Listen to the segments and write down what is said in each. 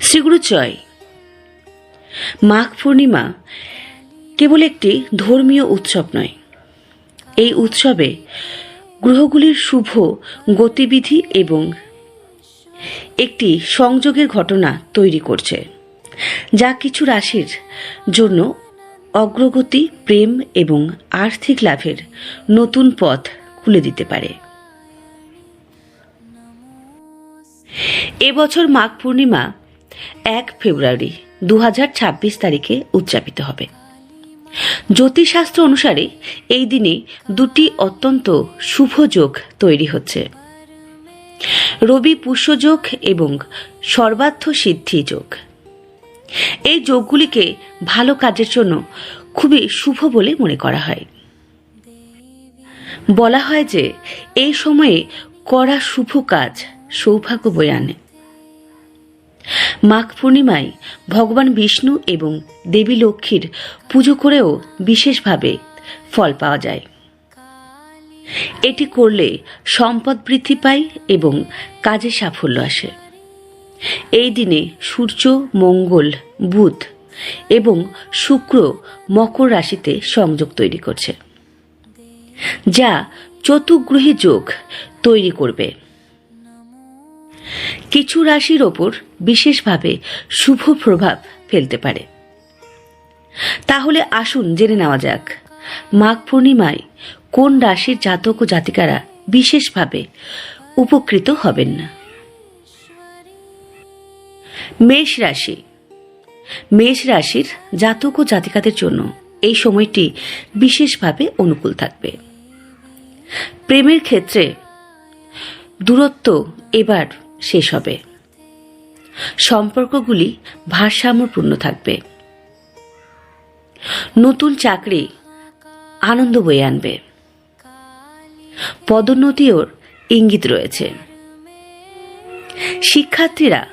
শ্রীগুরু জয় মাঘ পূর্ণিমা কেবল একটি ধর্মীয় উৎসব নয়। এই উৎসবে গ্রহগুলির শুভ গতিবিধি এবং একটি সংযোগের ঘটনা তৈরি করছে, যা কিছু রাশির জন্য অগ্রগতি, প্রেম এবং আর্থিক লাভের নতুন পথ খুলে দিতে পারে। এবছর মাঘ পূর্ণিমা এক ফেব্রুয়ারি দু হাজার ছাব্বিশ তারিখে উদযাপিত হবে। জ্যোতিষশাস্ত্র অনুসারে এই দিনে দুটি অত্যন্ত শুভ যোগ তৈরি হচ্ছে। রবি পুষ্যযোগ এবং সর্বার্থ সিদ্ধি যোগ। এই যোগগুলিকে ভালো কাজের জন্য খুবই শুভ বলে মনে করা হয়। বলা হয় যে এই সময়ে করা শুভ কাজ সৌভাগ্য বয়ে আনে। মাঘ পূর্ণিমায় ভগবান বিষ্ণু এবং দেবী লক্ষ্মীর পুজো করেও বিশেষভাবে ফল পাওয়া যায়। এটি করলে সম্পদ বৃদ্ধি পায় এবং কাজে সাফল্য আসে। এই দিনে সূর্য, মঙ্গল, বুধ এবং শুক্র মকর রাশিতে সংযোগ তৈরি করছে, যা চতুর্গ্রহী যোগ তৈরি করবে। কিছু রাশির ওপর বিশেষভাবে শুভ প্রভাব ফেলতে পারে। তাহলে আসুন জেনে নেওয়া যাক, মাঘ পূর্ণিমায় কোন রাশির জাতক ও জাতিকারা বিশেষভাবে উপকৃত হবেন না? মেষ রাশি। মেষ রাশির জাতক ও জাতিকাদের জন্য এই সময়টি বিশেষভাবে অনুকূল থাকবে। প্রেমের ক্ষেত্রে দূরত্ব এবার শেষ হবে। সম্পর্কগুলি ভারসাম্যপূর্ণ থাকবে। নতুন চাকরি আনন্দ বয়ে আনবে। পদোন্নতিও ইঙ্গিত রয়েছে। শিক্ষার্থীরা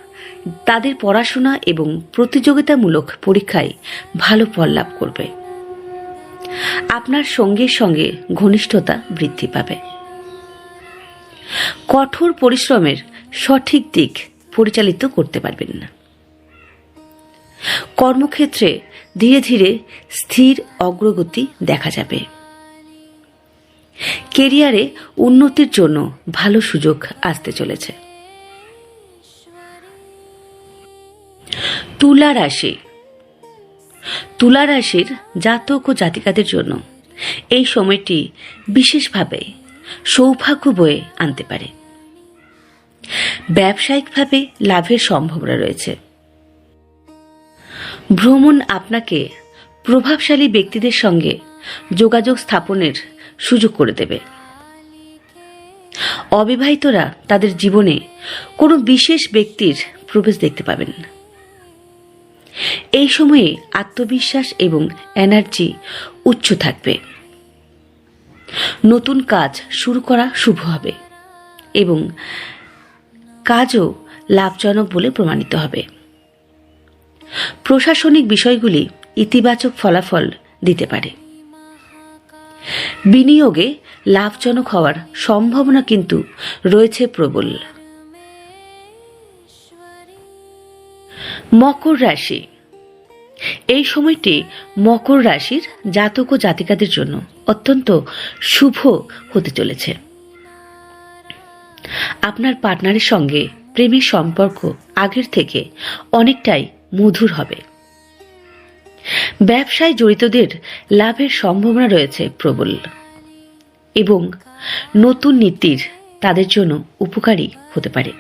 তাদের পড়াশোনা এবং প্রতিযোগিতামূলক পরীক্ষায় ভালো ফল লাভ করবে। আপনার সঙ্গের সঙ্গে ঘনিষ্ঠতা বৃদ্ধি পাবে। কঠোর পরিশ্রমের সঠিক দিক পরিচালিত করতে পারবেন না। কর্মক্ষেত্রে ধীরে ধীরে স্থির অগ্রগতি দেখা যাবে। কেরিয়ারে উন্নতির জন্য ভালো সুযোগ আসতে চলেছে। তুলা রাশি। তুলা রাশির জাতক ও জাতিকাদের জন্য এই সময়টি বিশেষভাবে সৌভাগ্য বয়ে আনতে পারে। ব্যবসায়িকভাবে লাভের সম্ভাবনা রয়েছে। ভ্রমণ আপনাকে প্রভাবশালী ব্যক্তিদের সঙ্গে যোগাযোগ স্থাপনের সুযোগ করে দেবে। অবিবাহিতরা তাদের জীবনে কোনো বিশেষ ব্যক্তির প্রবেশ দেখতে পাবেন এই সময়ে আত্মবিশ্বাস এবং এনার্জি উচ্চ থাকবে। নতুন কাজ শুরু করা শুভ হবে এবং কাজও লাভজনক বলে প্রমাণিত হবে। প্রশাসনিক বিষয়গুলি ইতিবাচক ফলাফল দিতে পারে। বিনিয়োগে লাভজনক হওয়ার সম্ভাবনা কিন্তু রয়েছে প্রবল। মকর রাশি। এই সময়টি মকর রাশির জাতক ও জাতিকাদের জন্য অত্যন্ত শুভ হতে চলেছে। আপনার পার্টনারের সঙ্গে প্রেমের সম্পর্ক আগের থেকে অনেকটাই মধুর হবে। ব্যবসায় জড়িতদের লাভের সম্ভাবনা রয়েছে প্রবল এবং নতুন নীতির তাদের জন্য উপকারী হতে পারে।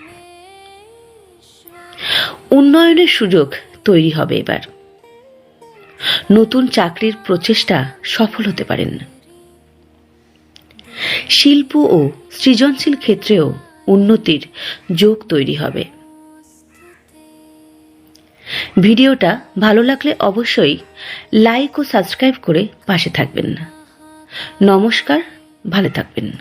উন্নয়নের সুযোগ তৈরি হবে এবার। নতুন চাকরির প্রচেষ্টা সফল হতে পারেন। শিল্প ও সৃজনশীল ক্ষেত্রেও উন্নতির যোগ তৈরি হবে। ভিডিওটা ভালো লাগলে অবশ্যই লাইক ও সাবস্ক্রাইব করে পাশে থাকবেন। না নমস্কার, ভালো থাকবেন।